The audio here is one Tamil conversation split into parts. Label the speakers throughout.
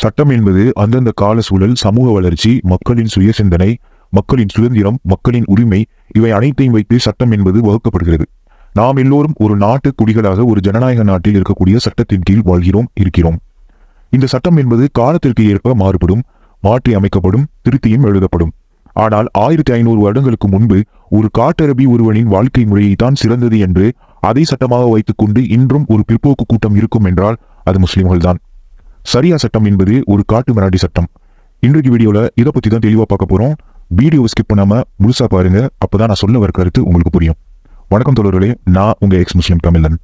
Speaker 1: சட்டம் என்பது அந்தந்த கால சூழல் சமூக வளர்ச்சி மக்களின் சுய சிந்தனை மக்களின் சுதந்திரம் மக்களின் உரிமை இவை அனைத்தையும் வைத்து சட்டம் என்பது வகுக்கப்படுகிறது. நாம் எல்லோரும் ஒரு நாட்டு குடிகளாக ஒரு ஜனநாயக நாட்டில் இருக்கக்கூடிய சட்டத்தின் கீழ் வாழ்கிறோம் இருக்கிறோம். இந்த சட்டம் என்பது காலத்திற்கு ஏற்ப மாறுபடும் மாற்றி அமைக்கப்படும் திருத்தியும் எழுதப்படும். ஆனால் ஆயிரத்தி ஐநூறு வருடங்களுக்கு முன்பு ஒரு காட்டரபி ஒருவனின் வாழ்க்கை முறையை தான் சிறந்தது என்று அதை சட்டமாக வைத்துக்கொண்டு இன்றும் ஒரு பிற்போக்கு கூட்டம் இருக்கும் என்றால் அது முஸ்லிம்கள்தான். சரியா சட்டம் என்பது ஒரு காட்டு மிராண்டி சட்டம். இன்றைக்கு வீடியோல இதை பத்தி தான் தெளிவா பார்க்க போறோம். வீடியோவை ஸ்கிப் பண்ணாம முழுசா பாருங்க. அப்பதான் நான் சொல்ல வர கருத்து உங்களுக்கு புரியும். வணக்கம் தொடர்களே நான் உங்க எக்ஸ் முஸ்லீம் தமிழன்.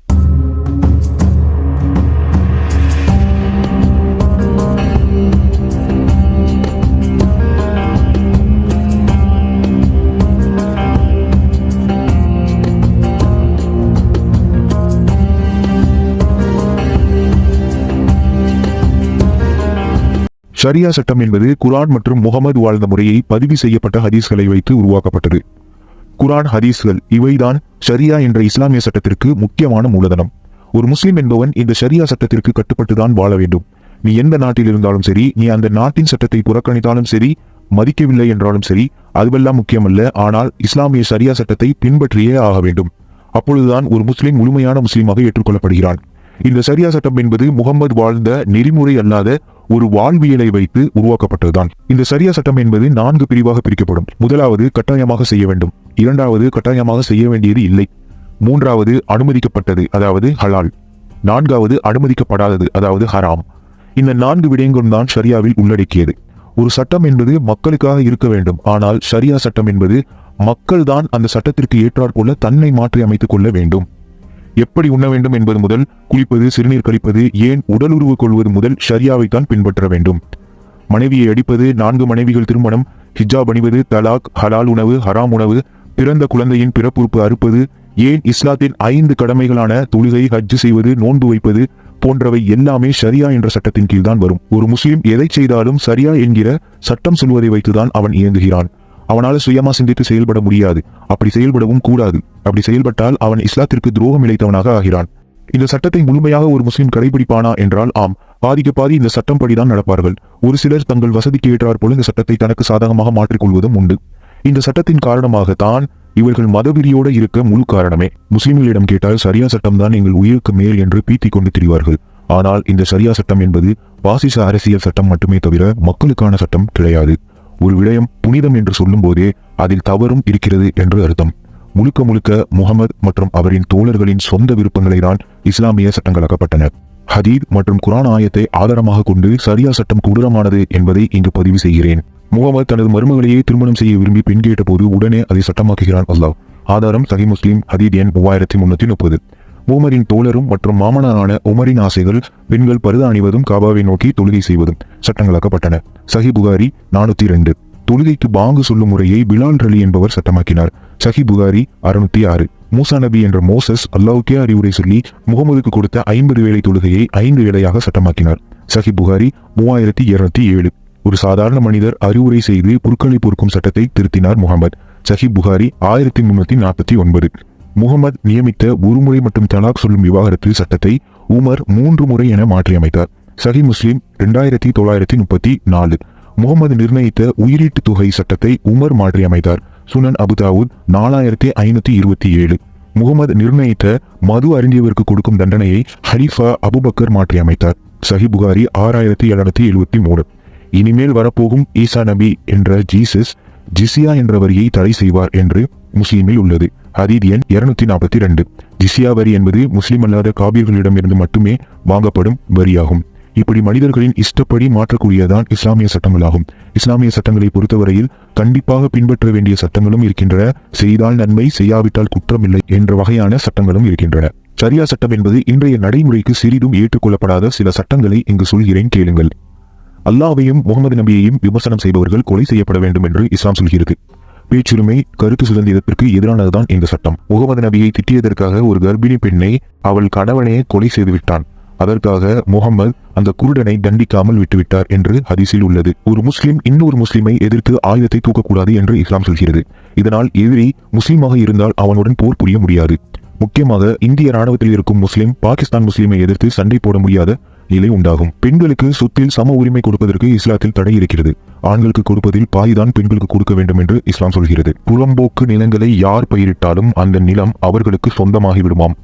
Speaker 1: ஷரியா சட்டம் என்பது குரான் மற்றும் முகமது வாழ்ந்த முறையை பதிவு செய்யப்பட்ட ஹதீஸ்களை வைத்து உருவாக்கப்பட்டது. குரான் ஹதீஸ்கள் இவைதான் ஷரியா என்ற இஸ்லாமிய சட்டத்திற்கு முக்கியமான மூலதனம். ஒரு முஸ்லிம் என்பவன் இந்த ஷரியா சட்டத்திற்கு கட்டுப்பட்டுதான் வாழ வேண்டும். நீ எந்த நாட்டில் இருந்தாலும் சரி நீ அந்த நாட்டின் சட்டத்தை புறக்கணித்தாலும் சரி மதிக்கவில்லை என்றாலும் சரி அதுவெல்லாம் முக்கியமல்ல ஆனால் இஸ்லாமிய சரியா சட்டத்தை பின்பற்றியே ஆக வேண்டும். அப்பொழுதுதான் ஒரு முஸ்லிம் முழுமையான முஸ்லீமாக ஏற்றுக்கொள்ளப்படுகிறான். இந்த சரியா சட்டம் என்பது முகமது வாழ்ந்த நெறிமுறை அல்லாத ஒரு வாழ்வியலை வைத்து உருவாக்கப்பட்டதுதான். இந்த சரியா சட்டம் என்பது நான்கு பிரிவாக பிரிக்கப்படும். முதலாவது கட்டாயமாக செய்ய வேண்டும். இரண்டாவது கட்டாயமாக செய்ய வேண்டியது இல்லை. மூன்றாவது அனுமதிக்கப்பட்டது அதாவது ஹலால். நான்காவது அனுமதிக்கப்படாதது அதாவது ஹராம். இந்த நான்கு விடயங்களும் தான் ஷரியாவில் உள்ளடக்கியது. ஒரு சட்டம் என்பது மக்களுக்காக இருக்க வேண்டும். ஆனால் ஷரியா சட்டம் என்பது மக்கள் தான் அந்த சட்டத்திற்கு ஏற்றாற்போல தன்னை மாற்றி அமைத்துக் கொள்ள வேண்டும். எப்படி உண்ண வேண்டும் என்பது முதல் குளிப்பது சிறுநீர் கழிப்பது ஏன் உடல் உருவு கொள்வது முதல் ஷரியாவை தான் பின்பற்ற வேண்டும். மனைவியை அடிப்பது நான்கு மனைவிகள் திருமணம் ஹிஜாப் அணிவது தலாக் ஹலால் உணவு ஹராம் உணவு பிறந்த குழந்தையின் பிறப்புறுப்பு அறுப்பது ஏன் இஸ்லாத்தின் ஐந்து கடமைகளான தொழுகை ஹஜ் செய்வது நோன்பு வைப்பது போன்றவை எல்லாமே சரியா என்ற சட்டத்தின் கீழ் தான் வரும். ஒரு முஸ்லிம் எதை செய்தாலும் சரியா என்கிற சட்டம் சொல்வதை வைத்துதான் அவன் இயங்குகிறான். அவனால் சுயமா சிந்தித்து செயல்பட முடியாது. அப்படி செயல்படவும் கூடாது. அப்படி செயல்பட்டால் அவன் இஸ்லாத்திற்கு துரோகம் இழைத்தவனாக ஆகிறான். இந்த சட்டத்தை முழுமையாக ஒரு முஸ்லிம் கடைபிடிப்பானா என்றால் ஆம். பாதிக்கு பாதி இந்த சட்டம் படிதான் நடப்பார்கள். ஒரு சிலர் தங்கள் வசதிக்கு ஏற்றார் போல இந்த சட்டத்தை தனக்கு சாதகமாக மாற்றிக்கொள்வதும் உண்டு. இந்த சட்டத்தின் காரணமாக தான் இவர்கள் மதவெறியோடு இருக்க முழு காரணமே. முஸ்லிம்களிடம் கேட்டால் சரியா சட்டம்தான் எங்கள் உயிருக்கு மேல் என்று பீத்திக் கொண்டு திரிவார்கள். ஆனால் இந்த சரியா சட்டம் என்பது பாசிச அரசியல் சட்டம் மட்டுமே தவிர மக்களுக்கான சட்டம் கிடையாது. ஒரு விடயம் புனிதம் என்று சொல்லும் போதே அதில் தவறும் இருக்கிறது என்று அர்த்தம். முழுக்க முழுக்க முகமது மற்றும் அவரின் தோழர்களின் சொந்த விருப்பங்களை தான் இஸ்லாமிய சட்டங்களாக்கப்பட்டன. ஹதீத் மற்றும் குரான் ஆயத்தை ஆதாரமாக கொண்டு சரியா சட்டம் கொடூரமானது என்பதை இங்கு பதிவு செய்கிறேன். முகமது தனது மருமகளையே திருமணம் செய்ய விரும்பி பெண் கேட்டபோது உடனே அதை சட்டமாக்குகிறான் அல்லாஹ். ஆதாரம் சஹி முஸ்லீம் ஹதீத் எண் மூவாயிரத்தி முன்னூத்தி முப்பது. ஊமரின் தோழரும் மற்றும் மாமனாரான உமரின் ஆசைகள் பெண்கள் பருத அணிவதும் காபாவை நோக்கி தொழுகை செய்வதும் சட்டங்களாக்கப்பட்டன. சஹி புகாரி நானூத்தி ரெண்டு தொழுகைக்கு பாங்கு சொல்லும் முறையை பிலால் ரலி என்பவர் சட்டமாக்கினார். சஹி புகாரி அறுநூத்தி ஆறு. மூசா நபி என்ற மோசஸ் அல்லாவுக்கே அறிவுரை சொல்லி முகமதுக்கு கொடுத்த ஐம்பது வேலை தொழுகையை ஐந்து வேலையாக சட்டமாக்கினார். சஹி புகாரி மூவாயிரத்தி இருநூத்தி ஏழு. ஒரு சாதாரண மனிதர் அறிவுரை செய்து புற்களை பொறுக்கும் சட்டத்தை திருத்தினார் முகமது. சஹி புகாரி ஆயிரத்தி முன்னூத்தி நாற்பத்தி ஒன்பது. முகமது நியமித்த ஒரு முறை மற்றும் தலாக் சொல்லும் விவாகரத்து சட்டத்தை உமர் மூன்று முறை என மாற்றியமைத்தார். சஹி முஸ்லிம் இரண்டாயிரத்தி தொள்ளாயிரத்தி முப்பத்தி நாலு. முகமது நிர்ணயித்த உயிரீட்டு தொகை சட்டத்தை உமர் மாற்றியமைத்தார். சுனன் அபுதாவுத் நாலாயிரத்தி ஐநூத்தி இருபத்தி ஏழு. முகமது நிர்ணயித்த மது அருந்தியவருக்கு கொடுக்கும் தண்டனையை ஹலீஃபா அபுபக்கர் மாற்றியமைத்தார். சஹி புகாரி ஆறாயிரத்தி எழுநூத்தி எழுபத்தி மூணு. இனிமேல் வரப்போகும் ஈசா நபி என்ற ஜீசஸ் ஜிசியா என்ற வரியை தடை செய்வார் என்று முஸ்லீமில் உள்ளது. ஹதீத் எண் இருநூத்தி நாற்பத்தி ரெண்டு ஜிசியா வரி என்பது முஸ்லிம் அல்லாத காபியர்களிடமிருந்து மட்டுமே வாங்கப்படும் வரியாகும். இப்படி மனிதர்களின் இஷ்டப்படி மாற்றக்கூடியதான் இஸ்லாமிய சட்டங்களாகும். இஸ்லாமிய சட்டங்களை பொறுத்தவரையில் கண்டிப்பாக பின்பற்ற வேண்டிய சட்டங்களும் இருக்கின்றன. செய்தால் நன்மை செய்யாவிட்டால் குற்றமில்லை என்ற வகையான சட்டங்களும் இருக்கின்றன. சரியா சட்டம் என்பது இன்றைய நடைமுறைக்கு சிறிதும் ஏற்றுக்கொள்ளப்படாத சில சட்டங்களை இங்கு சொல்கிறேன் கேளுங்கள். அல்லாவையும் முகமது நபியையும் விமர்சனம் செய்பவர்கள் கொலை செய்யப்பட வேண்டும் என்று இஸ்லாம் சொல்கிறது. பேச்சுரிமை கருத்து சுதந்திரத்திற்கு எதிரானதுதான் இந்த சட்டம். முகமது நபியை திட்டியதற்காக ஒரு கர்ப்பிணி பெண்ணை அவள் கணவனையே கொலை செய்து விட்டான். அதற்காக முகமது அந்த குருடனை தண்டிக்காமல் விட்டுவிட்டார் என்று ஹதீஸில் உள்ளது. ஒரு முஸ்லிம் இன்னொரு முஸ்லிமை எதிர்த்து ஆயுதத்தை தூக்கக்கூடாது என்று இஸ்லாம் சொல்கிறது. இதனால் எதிரி முஸ்லிமாக இருந்தால் அவனுடன் போர் புரிய முடியாது. முக்கியமாக இந்திய ராணுவத்தில் இருக்கும் முஸ்லிம் பாகிஸ்தான் முஸ்லிமை எதிர்த்து சண்டை போட முடியாத நிலை உண்டாகும். பெண்களுக்கு சொத்தில் சம உரிமை கொடுப்பதற்கு இஸ்லாத்தில் தடை இருக்கிறது. ஆண்களுக்கு கொடுப்பதில் பாதிதான் பெண்களுக்கு கொடுக்க வேண்டும் என்று இஸ்லாம் சொல்கிறது. புலம்போக்கு நிலங்களை யார் பயிரிட்டாலும் அந்த நிலம் அவர்களுக்கு சொந்தமாகி விடுமாம்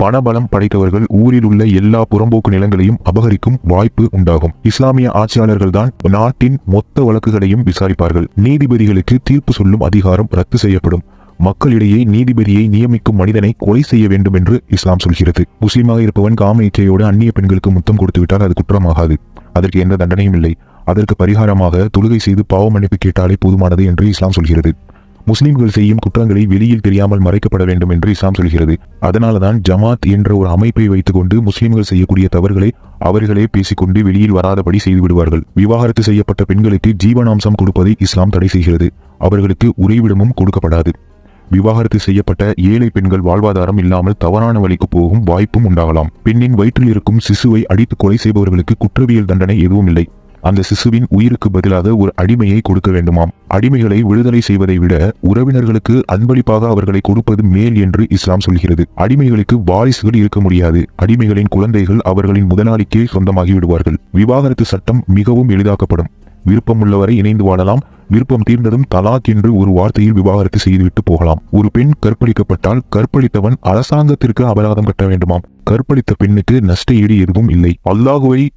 Speaker 1: பணபலம் படைத்தவர்கள் ஊரில் உள்ள எல்லா புறம்போக்கு நிலங்களையும் அபகரிக்கும் வாய்ப்பு உண்டாகும். இஸ்லாமிய ஆட்சியாளர்கள் தான் நாட்டின் மொத்த வழக்குகளையும் விசாரிப்பார்கள். நீதிபதிகளுக்கு தீர்ப்பு சொல்லும் அதிகாரம் ரத்து செய்யப்படும். மக்களிடையே நீதிபதியை நியமிக்கும் மனிதனை கொலை செய்ய வேண்டும் என்று இஸ்லாம் சொல்கிறது. முஸ்லீமாக இருப்பவன் காம இச்சையோடு அந்நிய பெண்களுக்கு முத்தம் கொடுத்துவிட்டால் அது குற்றமாகாது. அதற்கு எந்த தண்டனையும் இல்லை. அதற்கு பரிகாரமாக தொழுகை செய்து பாவ மன்னிப்பு கேட்டாலே போதுமானது என்று இஸ்லாம் சொல்கிறது. முஸ்லிம்கள் செய்யும் குற்றங்களை வெளியில் தெரியாமல் மறைக்கப்பட வேண்டும் என்று இஸ்லாம் சொல்கிறது. அதனாலதான் ஜமாத் என்ற ஒரு அமைப்பை வைத்துக்கொண்டு முஸ்லிம்கள் செய்யக்கூடிய தவறுகளை அவர்களே பேசிக்கொண்டு வெளியில் வராதபடி செய்துவிடுவார்கள் விவாகரத்து செய்யப்பட்ட பெண்களுக்கு ஜீவனாம்சம் கொடுப்பதை இஸ்லாம் தடை செய்கிறது. அவர்களுக்கு உறைவிடமும் கொடுக்கப்படாது. விவாகரத்து செய்யப்பட்ட ஏழை பெண்கள் வாழ்வாதாரம் இல்லாமல் தவறான வழிக்கு போகும் வாய்ப்பும் உண்டாகலாம். பெண்ணின் வயிற்றில் இருக்கும் சிசுவை அடித்து கொலை செய்பவர்களுக்கு குற்றவியல் தண்டனை எதுவும் இல்லை. அந்த சிசுவின் உயிருக்கு பதிலாக ஒரு அடிமையை கொடுக்க வேண்டுமாம். அடிமைகளை விடுதலை செய்வதை விட உறவினர்களுக்கு அன்பளிப்பாக அவர்களை கொடுப்பது மேல் என்று இஸ்லாம் சொல்கிறது. அடிமைகளுக்கு வாரிசுகள் இருக்க முடியாது. அடிமைகளின் குழந்தைகள் அவர்களின் முதலாளிக்கே சொந்தமாகி விடுவார்கள் விவாகரத்து சட்டம் மிகவும் எளிதாக்கப்படும். விருப்பம் உள்ளவரை இணைந்து வாழலாம். விருப்பம் தீர்ந்ததும் தலாக் என்று ஒரு வார்த்தையில் விவாகரத்து செய்துவிட்டு போகலாம். ஒரு பெண் கற்பழிக்கப்பட்டால் கற்பழித்தவன் அரசாங்கத்திற்கு அபராதம் கட்ட வேண்டுமாம். கற்பழித்த பெண்ணுக்கு நஷ்ட ஈடு எதுவும் இல்லை. அல்லாஹுவை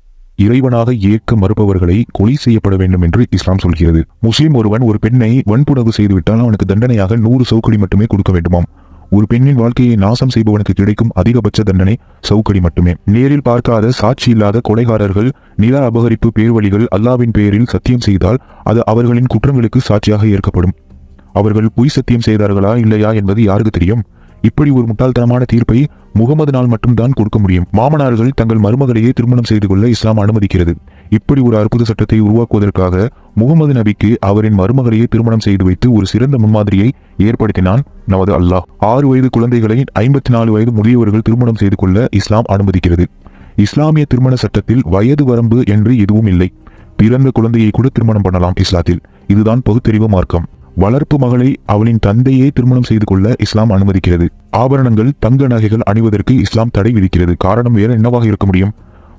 Speaker 1: இறைவனாக ஏற்க மறுப்பவர்களை கொலை செய்யப்பட வேண்டும் என்று இஸ்லாம் சொல்கிறது. முஸ்லிம் ஒருவன் ஒரு பெண்ணை வன்புணர்வு செய்துவிட்டால் அவனுக்கு தண்டனையாக நூறு சவுக்கடி மட்டுமே கொடுக்க வேண்டுமாம். ஒரு பெண்ணின் வாழ்க்கையை நாசம் செய்பவனுக்கு கிடைக்கும் அதிகபட்ச தண்டனை சவுக்கடி மட்டுமே. நேரில் பார்க்காத சாட்சி இல்லாத கொலைகாரர்கள் நில அபகரிப்பு பேர்வழிகள் அல்லாவின் பெயரில் சத்தியம் செய்தால் அது அவர்களின் குற்றங்களுக்கு சாட்சியாக ஏற்கப்படும். அவர்கள் பொய் சத்தியம் செய்தார்களா இல்லையா என்பது யாருக்கு தெரியும்? இப்படி ஒரு முட்டாள்தனமான தீர்ப்பை முகமது மட்டும்தான் கொடுக்க முடியும். மாமனார்கள் தங்கள் மருமகளையே திருமணம் செய்து கொள்ள இஸ்லாம் அனுமதிக்கிறது. இப்படி ஒரு அற்புத சட்டத்தை உருவாக்குவதற்காக முகமது நபிக்கு அவரின் மருமகளையே திருமணம் செய்து வைத்து ஒரு சிறந்த முன்மாதிரியை ஏற்படுத்தினான் நமது அல்லாஹ். ஆறு வயது குழந்தைகளை ஐம்பத்தி நாலு வயது முதியவர்கள் திருமணம் செய்து கொள்ள இஸ்லாம் அனுமதிக்கிறது. இஸ்லாமிய திருமண சட்டத்தில் வயது வரம்பு என்று எதுவும் இல்லை. பிறந்த குழந்தையை கூட திருமணம் பண்ணலாம் இஸ்லாத்தில். இதுதான் பகுத்தறிவு மார்க்கம். வளர்ப்பு மகளை அவளின் தந்தையே திருமணம் செய்து கொள்ள இஸ்லாம் அனுமதிக்கிறது. ஆபரணங்கள் தங்க நகைகள் அணிவதற்கு இஸ்லாம் தடை விதிக்கிறது. காரணம் வேற என்னவாக இருக்க முடியும்?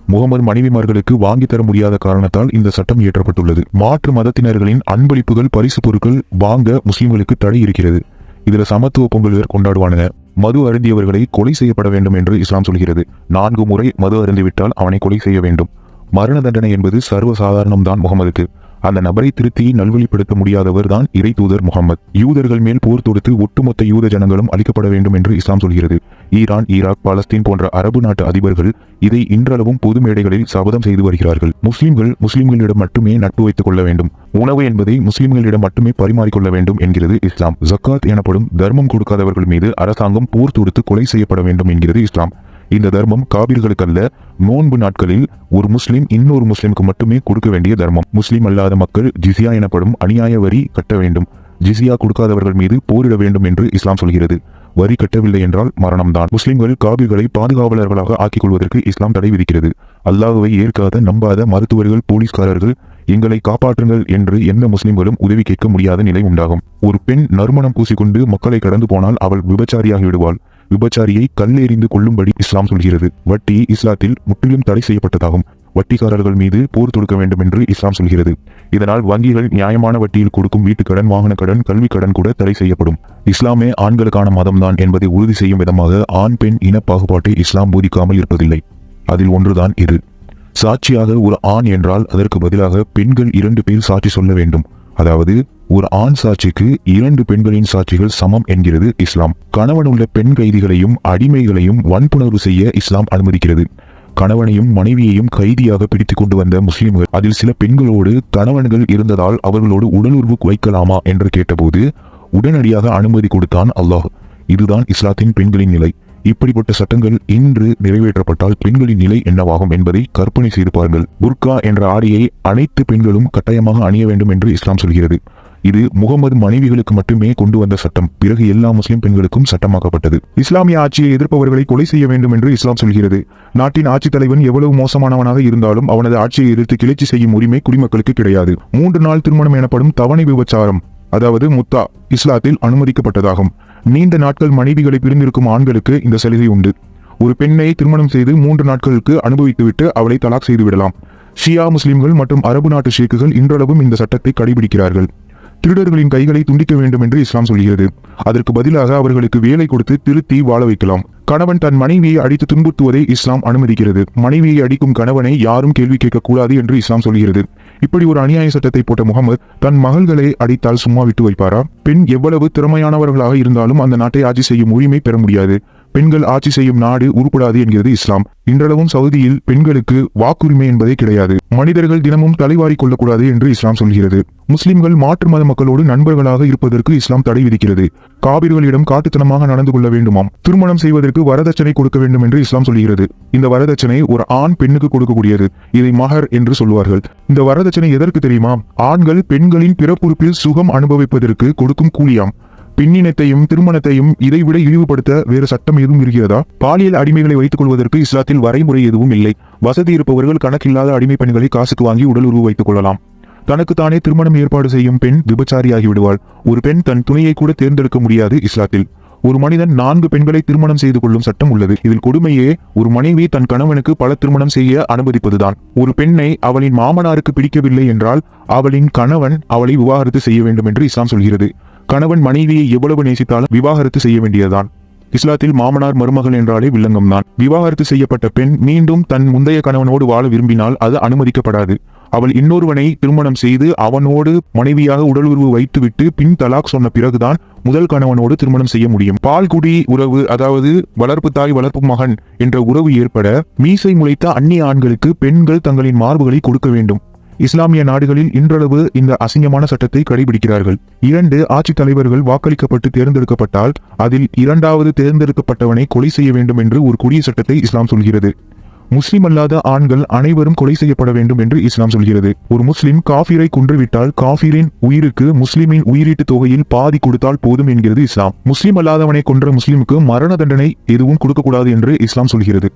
Speaker 1: முகமது மனைவிமார்களுக்கு வாங்கி தர முடியாத காரணத்தால் இந்த சட்டம் இயற்றப்பட்டுள்ளது. மாற்று மதத்தினர்களின் அன்பளிப்புகள் பரிசு பொருட்கள் வாங்க முஸ்லிம்களுக்கு தடை இருக்கிறது. இதுல சமத்துவ பொங்கல் வேறு கொண்டாடுவானுங்க மது அருந்தியவர்களை கொலை செய்யப்பட வேண்டும் என்று இஸ்லாம் சொல்கிறது. நான்கு முறை மது அருந்திவிட்டால் அவனை கொலை செய்ய வேண்டும். மரண தண்டனை என்பது சர்வசாதாரணம்தான் முகமதுக்கு. அந்த நபரை திருத்தி நல்வழிப்படுத்த முடியாதவர் தான் இறை தூதர் முகமது யூதர்கள் மேல் போர் தொடுத்து ஒட்டுமொத்த யூத ஜனங்களும் அளிக்கப்பட வேண்டும் என்று இஸ்லாம் சொல்கிறது. ஈரான் ஈராக் பாலஸ்தீன் போன்ற அரபு நாட்டு அதிபர்கள் இதை இன்றளவும் பொது மேடைகளில் சபதம் செய்து வருகிறார்கள். முஸ்லிம்கள் முஸ்லிம்களிடம் மட்டுமே நட்பு வைத்துக் கொள்ள வேண்டும். உணவு என்பதை முஸ்லிம்களிடம் மட்டுமே பரிமாறிக்கொள்ள வேண்டும் என்கிறது இஸ்லாம். ஜக்காத் எனப்படும் தர்மம் கொடுக்காதவர்கள் மீது அரசாங்கம் போர் தொடுத்து கொலை செய்யப்பட வேண்டும் என்கிறது இஸ்லாம். இந்த தர்மம் காபிர்களுக்கல்ல. நோன்பு நாட்களில் ஒரு முஸ்லிம் இன்னொரு முஸ்லிமுக்கு மட்டுமே கொடுக்க வேண்டிய தர்மம். முஸ்லிம் அல்லாத மக்கள் ஜிசியா எனப்படும் அநியாய வரி கட்ட வேண்டும். ஜிசியா கொடுக்காதவர்கள் மீது போரிட வேண்டும் என்று இஸ்லாம் சொல்கிறது. வரி கட்டவில்லை என்றால் மரணம்தான். முஸ்லிம்கள் காபிர்களை பாதுகாவலர்களாக ஆக்கிக் கொள்வதற்கு இஸ்லாம் தடை விதிக்கிறது. அல்லாஹுவை ஏற்காத நம்பாத மருத்துவர்கள் போலீஸ்காரர்கள் எங்களை காப்பாற்றுங்கள் என்று எந்த முஸ்லிம்களும் உதவி கேட்க முடியாத நிலை உண்டாகும். ஒரு பெண் நறுமணம் பூசிக்கொண்டு மக்களை கடந்து போனால் அவள் விபச்சாரியாகி விடுவாள் விபச்சாரியை கல்லெறிந்து கொள்ளும்படி இஸ்லாம் சொல்கிறது. வட்டி இஸ்லாத்தில் முற்றிலும் தடை செய்யப்பட்டதாகும். வட்டிக்காரர்கள் மீது போர் தொடுக்க வேண்டும் என்று இஸ்லாம் சொல்கிறது. இதனால் வங்கிகள் நியாயமான வட்டியில் கொடுக்கும் வீட்டு கடன் வாகன கடன் கல்வி கடன் கூட தடை செய்யப்படும். இஸ்லாமே ஆண்களுக்கான மதம்தான் என்பதை உறுதி செய்யும் விதமாக ஆண் பெண் இன பாகுபாட்டை இஸ்லாம் போதிக்காமல் இருப்பதில்லை. அதில் ஒன்றுதான் இது. சாட்சியாக ஒரு ஆண் என்றால் அதற்கு பதிலாக பெண்கள் இரண்டு பேர் சாட்சி சொல்ல வேண்டும். அதாவது ஒரு ஆண் சாட்சிக்கு இரண்டு பெண்களின் சாட்சிகள் சமம் என்கிறது இஸ்லாம். கணவன் உள்ள பெண் கைதிகளையும் அடிமைகளையும் வன்புணர்வு செய்ய இஸ்லாம் அனுமதிக்கிறது. கணவனையும் மனைவியையும் கைதியாக பிடித்துக் கொண்டு வந்த முஸ்லிம்கள் அதில் சில பெண்களோடு கணவன்கள் இருந்ததால் அவர்களோடு உடலுறவு வைக்கலாமா என்று கேட்டபோது உடனடியாக அனுமதி கொடுத்தான் அல்லாஹ். இதுதான் இஸ்லாத்தின் பெண்களின் நிலை. இப்படிப்பட்ட சட்டங்கள் இன்று நிறைவேற்றப்பட்டால் பெண்களின் நிலை என்னவாகும் என்பதை கற்பனை செய்து பாருங்கள். புர்கா என்ற ஆடையை அனைத்து பெண்களும் கட்டாயமாக அணிய வேண்டும் என்று இஸ்லாம் சொல்கிறது. இது முகமது மனைவிகளுக்கு மட்டுமே கொண்டு வந்த சட்டம். பிறகு எல்லா முஸ்லிம் பெண்களுக்கும் சட்டமாக்கப்பட்டது. இஸ்லாமிய ஆட்சியை எதிர்ப்பவர்களை கொலை செய்ய வேண்டும் என்று இஸ்லாம் சொல்கிறது. நாட்டின் ஆட்சித் தலைவன் எவ்வளவு மோசமானவனாக இருந்தாலும் அவனது ஆட்சியை எதிர்த்து கிளர்ச்சி செய்யும் உரிமை குடிமக்களுக்கு கிடையாது. மூன்று நாள் திருமணம் எனப்படும் தவணை விபச்சாரம் அதாவது முத்தா இஸ்லாத்தில் அனுமதிக்கப்பட்டதாகும். நீண்ட நாட்கள் மனைவிகளை பிரிந்திருக்கும் ஆண்களுக்கு இந்த சலுகை உண்டு. ஒரு பெண்ணை திருமணம் செய்து மூன்று நாட்களுக்கு அனுபவித்துவிட்டு அவளை தலாக் செய்துவிடலாம். ஷியா முஸ்லிம்கள் மற்றும் அரபு நாட்டு ஷேக்குகள் இன்றளவும் இந்த சட்டத்தை கடைபிடிக்கிறார்கள். திருடர்களின் கைகளை துண்டிக்க வேண்டும் என்று இஸ்லாம் சொல்கிறது. அதற்கு பதிலாக அவர்களுக்கு வேலை கொடுத்து திருத்தி வாழ வைக்கலாம். கணவன் தன் மனைவியை அடித்து துன்புறுத்துவதை இஸ்லாம் அனுமதிக்கிறது. மனைவியை அடிக்கும் கணவனை யாரும் கேள்வி கேட்கக்கூடாது என்று இஸ்லாம் சொல்கிறது. இப்படி ஒரு அநியாய சட்டத்தை போட்ட முகமது தன் மகள்களை அடித்தால் சும்மா விட்டு வைப்பாரா? பெண் எவ்வளவு திறமையானவர்களாக இருந்தாலும் அந்த நாட்டை ஆட்சி செய்யும் உரிமை பெற முடியாது. பெண்கள் ஆட்சி செய்யும் நாடு உருப்படாது என்கிறது இஸ்லாம். இன்றளவும் சவுதியில் பெண்களுக்கு வாக்குரிமை என்பதே கிடையாது. மனிதர்கள் தினமும் தலைவாரி கொள்ளக்கூடாது என்று இஸ்லாம் சொல்கிறது. முஸ்லிம்கள் மாற்று மத மக்களோடு நண்பர்களாக இருப்பதற்கு இஸ்லாம் தடை விதிக்கிறது. காபிர்களிடம் காட்டுத்தனமாக நடந்து கொள்ள வேண்டுமாம். திருமணம் செய்வதற்கு வரதட்சணை கொடுக்க வேண்டும் என்று இஸ்லாம் சொல்கிறது. இந்த வரதட்சணை ஒரு ஆண் பெண்ணுக்கு கொடுக்கக்கூடியது. இதை மகர் என்று சொல்வார்கள் இந்த வரதட்சணை எதற்கு தெரியுமா? ஆண்கள் பெண்களின் பிறப்புறுப்பில் சுகம் அனுபவிப்பதற்கு கொடுக்கும் கூலியாம். பெண்ணினத்தையும் திருமணத்தையும் இதைவிட இழிவுபடுத்த வேறு சட்டம் எதுவும் இருக்கிறதா? பாலியல் அடிமைகளை வைத்துக் கொள்வதற்கு இஸ்லாத்தில் வரைமுறை எதுவும் இல்லை. வசதி இருப்பவர்கள் கணக்கில்லாத அடிமை பெண்களை காசுக்கு வாங்கி உடல் உருவு வைத்துக் கொள்ளலாம். தனக்குத்தானே திருமணம் ஏற்பாடு செய்யும் பெண் விபச்சாரியாகிவிடுவாள் ஒரு பெண் தன் துணையை கூட தேர்ந்தெடுக்க முடியாது இஸ்லாத்தில். ஒரு மனிதன் நான்கு பெண்களை திருமணம் செய்து கொள்ளும் சட்டம் உள்ளது. இதில் கொடுமையே ஒரு மனைவி தன் கணவனுக்கு பல திருமணம் செய்ய அனுமதிப்பதுதான். ஒரு பெண்ணை அவளின் மாமனாருக்கு பிடிக்கவில்லை என்றால் அவளின் கணவன் அவளை விவாகரத்து செய்ய வேண்டும் என்று இஸ்லாம் சொல்கிறது. கணவன் மனைவியை எவ்வளவு நேசித்தாலும் விவாகரத்து செய்ய வேண்டியதுதான். இஸ்லாத்தில் மாமனார் மருமகள் என்றாலே வில்லங்கம் தான். விவாகரத்து செய்யப்பட்ட பெண் மீண்டும் தன் முந்தைய கணவனோடு வாழ விரும்பினால் அது அனுமதிக்கப்படாது. அவள் இன்னொருவனை திருமணம் செய்து அவனோடு மனைவியாக உடல் உறவு வைத்துவிட்டு பின் தலாக் சொன்ன பிறகுதான் முதல் கணவனோடு திருமணம் செய்ய முடியும். பால்குடி உறவு அதாவது வளர்ப்பு தாய் வளர்ப்பு மகன் என்ற உறவு ஏற்பட மீசை முளைத்த அந்நிய ஆண்களுக்கு பெண்கள் தங்களின் மார்புகளை கொடுக்க வேண்டும். இஸ்லாமிய நாடுகளில் இன்றளவு இந்த அசிங்கமான சட்டத்தை கடைபிடிக்கிறார்கள். இரண்டு ஆட்சித் தலைவர்கள் வாக்களிக்கப்பட்டு தேர்ந்தெடுக்கப்பட்டால் அதில் இரண்டாவது தேர்ந்தெடுக்கப்பட்டவனை கொலை செய்ய வேண்டும் என்று ஒரு கொடிய சட்டத்தை இஸ்லாம் சொல்கிறது. முஸ்லிம் அல்லாத ஆண்கள் அனைவரும் கொலை செய்யப்பட வேண்டும் என்று இஸ்லாம் சொல்கிறது. ஒரு முஸ்லிம் காஃபிரை கொன்றுவிட்டால் காஃபிரின் உயிருக்கு முஸ்லிமின் உயிரீட்டு தொகையில் பாதி கொடுத்தால் போதும் என்கிறது இஸ்லாம். முஸ்லிம் அல்லாதவனை கொன்ற முஸ்லிமுக்கு மரண தண்டனை எதுவும் கொடுக்கக்கூடாது என்று இஸ்லாம் சொல்கிறது.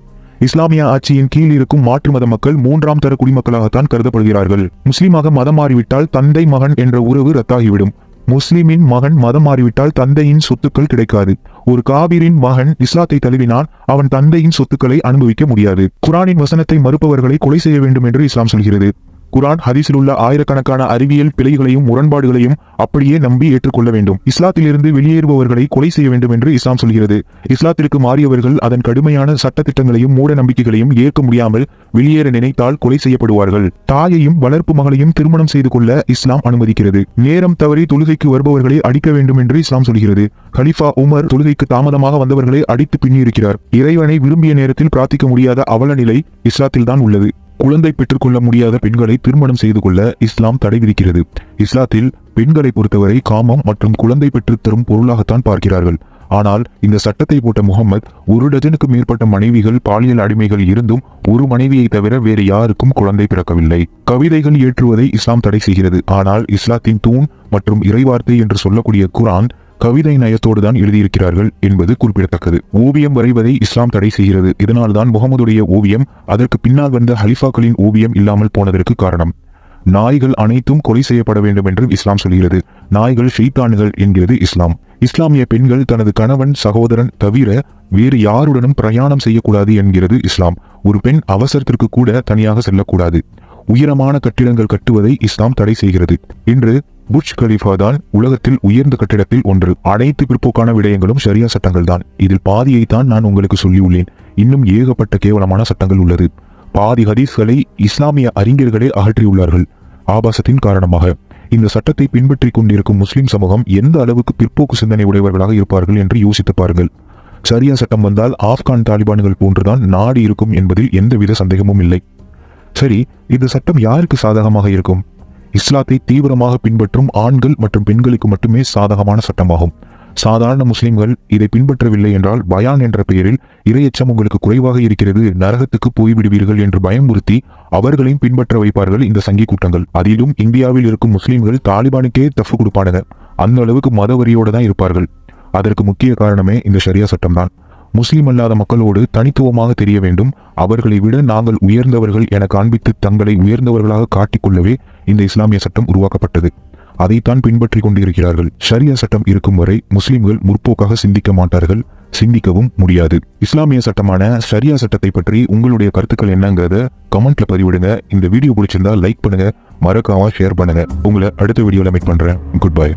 Speaker 1: இஸ்லாமிய ஆட்சியின் கீழ் இருக்கும் மாற்று மத மக்கள் மூன்றாம் தர குடிமக்களாகத்தான் கருதப்படுகிறார்கள். முஸ்லீமாக மதம் மாறிவிட்டால் தந்தை மகன் என்ற உறவு ரத்தாகிவிடும். முஸ்லிமின் மகன் மதம் மாறிவிட்டால் தந்தையின் சொத்துக்கள் கிடைக்காது. ஒரு காபிரின் மகன் இஸ்லாத்தை தழுவினால் அவன் தந்தையின் சொத்துக்களை அனுபவிக்க முடியாது. குரானின் வசனத்தை மறுப்பவர்களை கொலை செய்ய வேண்டும் என்று இஸ்லாம் சொல்கிறது. குரான் ஹதீஸில் உள்ள ஆயிரக்கணக்கான அறிவியல் பிழைகளையும் முரண்பாடுகளையும் அப்படியே நம்பி ஏற்றுக்கொள்ள வேண்டும். இஸ்லாத்திலிருந்து வெளியேறுபவர்களை கொலை செய்ய வேண்டும் என்று இஸ்லாம் சொல்கிறது. இஸ்லாத்திற்கு மாறியவர்கள் அதன் கடுமையான சட்டத்திட்டங்களையும் மூட நம்பிக்கைகளையும் ஏற்க முடியாமல் வெளியேற நினைத்தால் கொலை செய்யப்படுவார்கள். தாயையும் வளர்ப்பு மகளையும் திருமணம் செய்து கொள்ள இஸ்லாம் அனுமதிக்கிறது. நேரம் தவறி தொழுகைக்கு வருபவர்களை அடிக்க வேண்டும் என்று இஸ்லாம் சொல்கிறது. கலிஃபா உமர் தொழுகைக்கு தாமதமாக வந்தவர்களை அடித்து பின்னியிருக்கிறார். இறைவனை விரும்பிய நேரத்தில் பிரார்த்திக்க முடியாத அவல நிலை இஸ்லாத்தில்தான் உள்ளது. குழந்தை பெற்றுக்கொள்ள முடியாத பெண்களை திருமணம் செய்து கொள்ள இஸ்லாம் தடை விதிக்கிறது. இஸ்லாத்தில் பெண்களை பொறுத்தவரை காமம் மற்றும் குழந்தை பெற்றுத்தரும் பொருளாகத்தான் பார்க்கிறார்கள். ஆனால் இந்த சட்டத்தை போட்ட முகமது ஒரு டஜனுக்கு மேற்பட்ட மனைவிகள் பாலியல் அடிமைகள் இருந்தும் ஒரு மனைவியை தவிர வேறு யாருக்கும் குழந்தை பிறக்கவில்லை. கவிதைகள் ஏற்றுவதை இஸ்லாம் தடை செய்கிறது. ஆனால் இஸ்லாத்தின் தூண் மற்றும் இறைவார்த்தை என்று சொல்லக்கூடிய குரான் கவிதை நயத்தோடு தான் எழுதியிருக்கிறார்கள் என்பது குறிப்பிடத்தக்கது. ஓவியம் வரைவதை இஸ்லாம் தடை செய்கிறது. இதனால்தான் முகமதுடைய ஓவியம் அதற்கு பின்னால் வந்த ஹலிஃபாக்களின் ஓவியம் இல்லாமல் போனதற்கு காரணம். நாய்கள் அனைத்தும் கொலை செய்யப்பட வேண்டும் என்று இஸ்லாம் சொல்கிறது. நாய்கள் ஷெய்தான்கள் என்கிறது இஸ்லாம். இஸ்லாமிய பெண்கள் தனது கணவன் சகோதரன் தவிர வேறு யாருடனும் பிரயாணம் செய்யக்கூடாது என்கிறது இஸ்லாம். ஒரு பெண் அவசரத்திற்கு கூட தனியாக செல்லக்கூடாது. உயரமான கட்டிடங்கள் கட்டுவதை இஸ்லாம் தடை செய்கிறது. இன்று புர்ஜ் கலிஃபா தான் உலகத்தில் உயர்ந்த கட்டிடத்தில் ஒன்று. அனைத்து பிற்போக்கான விடயங்களும் சரியா சட்டங்கள் தான் இதில் பாதியை தான் நான் உங்களுக்கு சொல்லியுள்ளேன். இன்னும் ஏகப்பட்ட கேவலமான சட்டங்கள் உள்ளது. பாதி ஹதீஸ்களை இஸ்லாமிய அறிஞர்களே அகற்றியுள்ளார்கள். ஆபாசத்தின் காரணமாக. இந்த சட்டத்தை பின்பற்றி கொண்டிருக்கும் முஸ்லிம் சமூகம் எந்த அளவுக்கு பிற்போக்கு சிந்தனை உடையவர்களாக இருப்பார்கள் என்று யோசித்து பாருங்கள். சரியா சட்டம் வந்தால் ஆப்கான் தாலிபான்கள் போன்றுதான் நாடு இருக்கும் என்பதில் எந்தவித சந்தேகமும் இல்லை. சரி இந்த சட்டம் யாருக்கு சாதகமாக இருக்கும்? இஸ்லாத்தை தீவிரமாக பின்பற்றும் ஆண்கள் மற்றும் பெண்களுக்கு மட்டுமே சாதகமான சட்டமாகும். சாதாரண முஸ்லிம்கள் இதை பின்பற்றவில்லை என்றால் பயான் என்ற பெயரில் இரையச்சம் உங்களுக்கு குறைவாக இருக்கிறது நரகத்துக்கு போய்விடுவீர்கள் என்று பயமுறுத்தி அவர்களையும் பின்பற்ற வைப்பார்கள் இந்த சங்கி கூட்டங்கள். அதிலும் இந்தியாவில் இருக்கும் முஸ்லிம்கள் தாலிபானுக்கே தஃப்பு கொடுப்பானுங்க அந்த அளவுக்கு மதவரியோடு தான் இருப்பார்கள். அதற்கு முக்கிய காரணமே இந்த ஷரியா சட்டம்தான். முஸ்லிம் அல்லாத மக்களோடு தனித்துவமாக தெரிய வேண்டும். அவர்களை விட நாங்கள் உயர்ந்தவர்கள் என காண்பித்து தங்களை உயர்ந்தவர்களாக காட்டிக்கொள்ளவே இந்த இஸ்லாமிய சட்டம் உருவாக்கப்பட்டது. அதைத்தான் பின்பற்றிக் கொண்டிருக்கிறார்கள். ஷரியா சட்டம் இருக்கும் வரை முஸ்லிம்கள் முற்போக்காக சிந்திக்க மாட்டார்கள். சிந்திக்கவும் முடியாது. இஸ்லாமிய சட்டமான ஷரியா சட்டத்தை பற்றி உங்களுடைய கருத்துக்கள் என்னங்கிறத கமெண்ட்ல பதிவிடுங்க. இந்த வீடியோ பிடிச்சிருந்தா லைக் பண்ணுங்க. மறக்காம ஷேர் பண்ணுங்க. உங்களை அடுத்த வீடியோல மீட் பண்றேன். Good bye